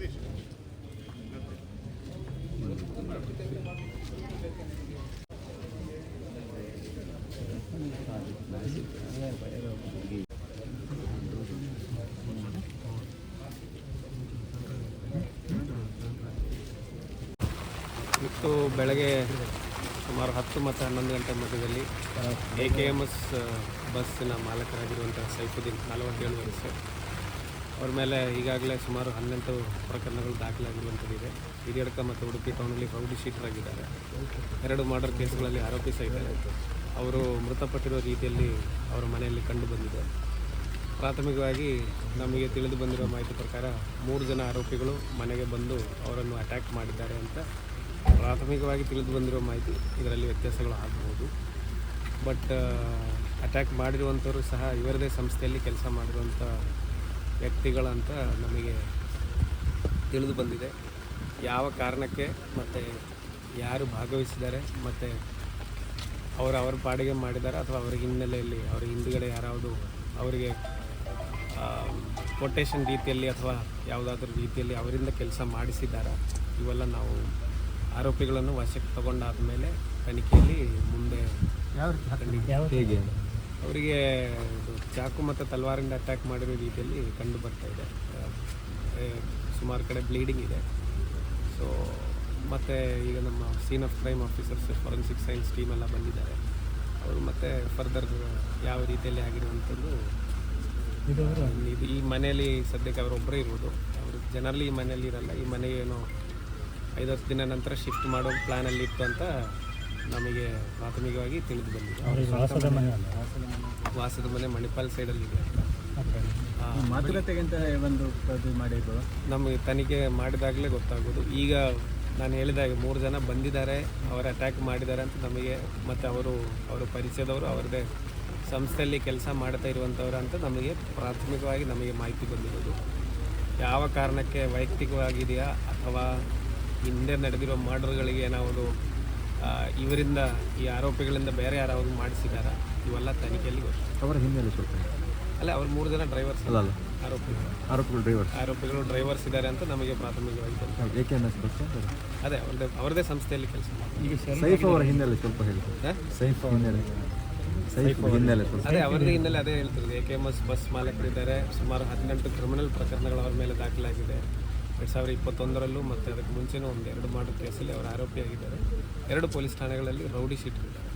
Jagdish. ಇವತ್ತು ಬೆಳಗ್ಗೆ ಸುಮಾರು ಹತ್ತು ಮತ್ತು ಹನ್ನೊಂದು ಗಂಟೆ ಮಧ್ಯದಲ್ಲಿ ಎ ಕೆ ಎಂ ಎಸ್ ಬಸ್ಸಿನ ಮಾಲಕರಾಗಿರುವಂಥ ಸೈಫುದ್ದೀನ್ ನಲವತ್ತೇಳು ವರ್ಷ. ಅವ್ರ ಮೇಲೆ ಈಗಾಗಲೇ ಸುಮಾರು ಹನ್ನೆಂಟು ಪ್ರಕರಣಗಳು ದಾಖಲಾಗಿರುವಂಥದ್ದಿದೆ ಹಿರಿಯಡ್ಕ ಮತ್ತು ಉಡುಪಿ ಟೌನಲ್ಲಿ ರೌಡಿ ಶೀಟರ್ ಆಗಿದ್ದಾರೆ ಎರಡು ಮರ್ಡರ್ ಕೇಸ್ಗಳಲ್ಲಿ ಆರೋಪಿಸಿದ್ದಾರೆ ಅವರು ಮೃತಪಟ್ಟಿರೋ ರೀತಿಯಲ್ಲಿ ಅವರ ಮನೆಯಲ್ಲಿ ಕಂಡು ಬಂದಿದೆ. ಪ್ರಾಥಮಿಕವಾಗಿ ನಮಗೆ ತಿಳಿದು ಬಂದಿರೋ ಮಾಹಿತಿ ಪ್ರಕಾರ ಮೂರು ಜನ ಆರೋಪಿಗಳು ಮನೆಗೆ ಬಂದು ಅವರನ್ನು ಅಟ್ಯಾಕ್ ಮಾಡಿದ್ದಾರೆ ಅಂತ ಪ್ರಾಥಮಿಕವಾಗಿ ತಿಳಿದು ಬಂದಿರೋ ಮಾಹಿತಿ ಇದರಲ್ಲಿ ವ್ಯತ್ಯಾಸಗಳು ಆಗಬಹುದು ಬಟ್ ಅಟ್ಯಾಕ್ ಮಾಡಿರುವಂಥವರು ಸಹ ಇವರದೇ ಸಂಸ್ಥೆಯಲ್ಲಿ ಕೆಲಸ ಮಾಡಿರುವಂಥ ವ್ಯಕ್ತಿಗಳಂತ ನಮಗೆ ತಿಳಿದು ಬಂದಿದೆ. ಯಾವ ಕಾರಣಕ್ಕೆ ಮತ್ತು ಯಾರು ಭಾಗವಹಿಸಿದ್ದಾರೆ ಮತ್ತು ಅವರು ಅವ್ರ ಪಾಡಿಗೆ ಮಾಡಿದ್ದಾರೆ ಅಥವಾ ಅವ್ರ ಹಿನ್ನೆಲೆಯಲ್ಲಿ ಅವರ ಹಿಂದುಗಡೆ ಯಾರಾದರೂ ಅವರಿಗೆ ಕೊಟೇಶನ್ ರೀತಿಯಲ್ಲಿ ಅಥವಾ ಯಾವುದಾದ್ರೂ ರೀತಿಯಲ್ಲಿ ಅವರಿಂದ ಕೆಲಸ ಮಾಡಿಸಿದ್ದಾರೆ? ಇವೆಲ್ಲ ನಾವು ಆರೋಪಿಗಳನ್ನು ವಶಕ್ಕೆ ತಗೊಂಡಾದ ಮೇಲೆ ತನಿಖೆಯಲ್ಲಿ ಮುಂದೆ ಹೇಗೆ? ಅವರಿಗೆ ಚಾಕು ಮತ್ತು ತಲವಾರಿಂದ ಅಟ್ಯಾಕ್ ಮಾಡಿರೋ ರೀತಿಯಲ್ಲಿ ಕಂಡು ಬರ್ತಾ ಇದೆ. ಸುಮಾರು ಕಡೆ ಬ್ಲೀಡಿಂಗ್ ಇದೆ. ಸೊ ಮತ್ತು ಈಗ ನಮ್ಮ scene of crime officers forensic science team ಎಲ್ಲ ಬಂದಿದ್ದಾರೆ. ಅವರು ಮತ್ತೆ ಫರ್ದರ್ ಯಾವ ರೀತಿಯಲ್ಲಿ ಆಗಿರುವಂಥದ್ದು ಇದು ಈ ಮನೆಯಲ್ಲಿ ಸದ್ಯಕ್ಕೆ ಅವರೊಬ್ಬರೇ ಇರ್ಬೋದು. ಅವರು ಜನರಲಿ ಈ ಮನೆಯಲ್ಲಿ ಇರಲ್ಲ ಈ ಮನೆ ಏನೋ ಐದು ಹತ್ತು ದಿನ ನಂತರ ಶಿಫ್ಟ್ ಮಾಡೋ ಪ್ಲ್ಯಾನಲ್ಲಿ ಇತ್ತು ಅಂತ ನಮಗೆ ಪ್ರಾಥಮಿಕವಾಗಿ ತಿಳಿದು ಬಂದಿದೆ. ವಾಸದ ಮನೆ ಮಣಿಪಾಲ್ ಸೈಡಲ್ಲಿ ಇದೆ. ಮಾತುಕತೆಗೆ ಅಂತ ಒಂದು ನಮಗೆ ತನಿಖೆ ಮಾಡಿದಾಗಲೇ ಗೊತ್ತಾಗೋದು. ಈಗ ನಾನು ಹೇಳಿದಾಗ ಮೂರು ಜನ ಬಂದಿದ್ದಾರೆ ಅವರು ಅಟ್ಯಾಕ್ ಮಾಡಿದ್ದಾರೆ ಅಂತ ನಮಗೆ ಮತ್ತು ಅವರು ಅವರ ಪರಿಚಯದವರು ಅವರದೇ ಸಂಸ್ಥೆಯಲ್ಲಿ ಕೆಲಸ ಮಾಡ್ತಾ ಇರುವಂಥವ್ರು ಅಂತ ನಮಗೆ ಪ್ರಾಥಮಿಕವಾಗಿ ನಮಗೆ ಮಾಹಿತಿ ಬಂದಿರೋದು. ಯಾವ ಕಾರಣಕ್ಕೆ ವೈಯಕ್ತಿಕವಾಗಿದೆಯಾ ಅಥವಾ ಹಿಂದೆ ನಡೆದಿರೋ ಮರ್ಡರ್ಗಳಿಗೆ ಏನಾವುದು ಇವರಿಂದ ಈ ಆರೋಪಿಗಳಿಂದ ಬೇರೆ ಯಾರಾದರೂ ಮಾಡಿಸಿದಾರಾ ಇವೆಲ್ಲ ತನಿಖೆಯಲ್ಲಿ ಅವರ ಹಿನ್ನೆಲೆ ಸ್ವಲ್ಪ ಅಲ್ಲ ಅವ್ರು ಮೂರು ಜನ ಡ್ರೈವರ್ಸ್ ಅಲ್ಲ. ಆರೋಪಿಗಳು. ಆರೋಪಿಗಳು ಡ್ರೈವರ್ಸ್ ಆರೋಪಿಗಳು ಡ್ರೈವರ್ಸ್ ಇದ್ದಾರೆ ಅಂತ ನಮಗೆ ಪ್ರಾಥಮಿಕವಾಗಿ ಗೊತ್ತು. A K M S bus ಅದೇ ಅವ್ರದ್ದೇ ಅವ್ರದೇ ಸಂಸ್ಥೆಯಲ್ಲಿ ಕೆಲಸ ಈಗ ಸೈಫ್ ಅವರ ಹಿನ್ನೆಲೆ ಸ್ವಲ್ಪ ಹೇಳಿ. ಸೈಫ್ ಹಿನ್ನೆಲೆ. ಸೈಫ್ ಹಿನ್ನೆಲೆ ಸ್ವಲ್ಪ. ಅದೇ ಅವರ ಹಿನ್ನೆಲೆ ಅದೇ ಹೇಳ್ತಿರೋದು. A K M S bus ಮಾಲಕರಿದ್ದಾರೆ. ಸುಮಾರು ಹದಿನೆಂಟು ಕ್ರಿಮಿನಲ್ ಪ್ರಕರಣಗಳು ಅವರ ಮೇಲೆ ದಾಖಲಾಗಿದೆ. ಎರಡು ಸಾವಿರದ ಇಪ್ಪತ್ತೊಂದರಲ್ಲೂ ಮತ್ತು ಅದಕ್ಕೆ ಮುಂಚೆನೂ ಒಂದು ಎರಡು ಮಾಡೋ ಕೇಸಲ್ಲಿ ಅವರು ಆರೋಪಿಯಾಗಿದ್ದಾರೆ. ಎರಡು ಪೊಲೀಸ್ ಠಾಣೆಗಳಲ್ಲಿ ರೌಡಿ ಶೀಟ್ ಇದ್ದಾರೆ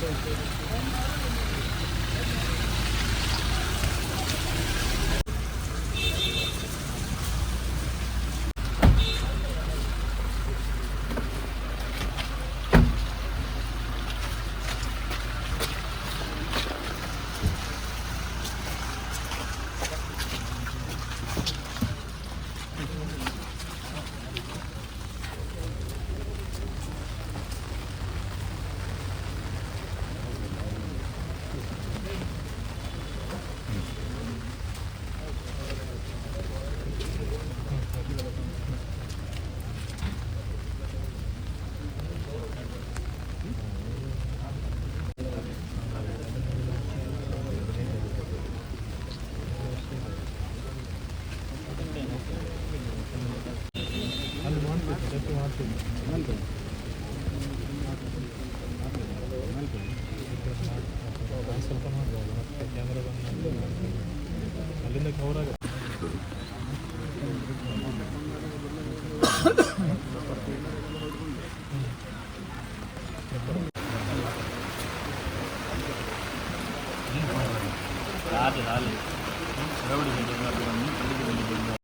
頑張れ! ಸ್ವಲ್ಪ ಮಾಡ್ಬೋದು ಮತ್ತೆ ಕ್ಯಾಮ್ರಾ ಬಂದು ಅಲ್ಲಿಂದ ಕವರ್ ಆಗುತ್ತೆ ಆಗಲಿ ಆಗಲಿ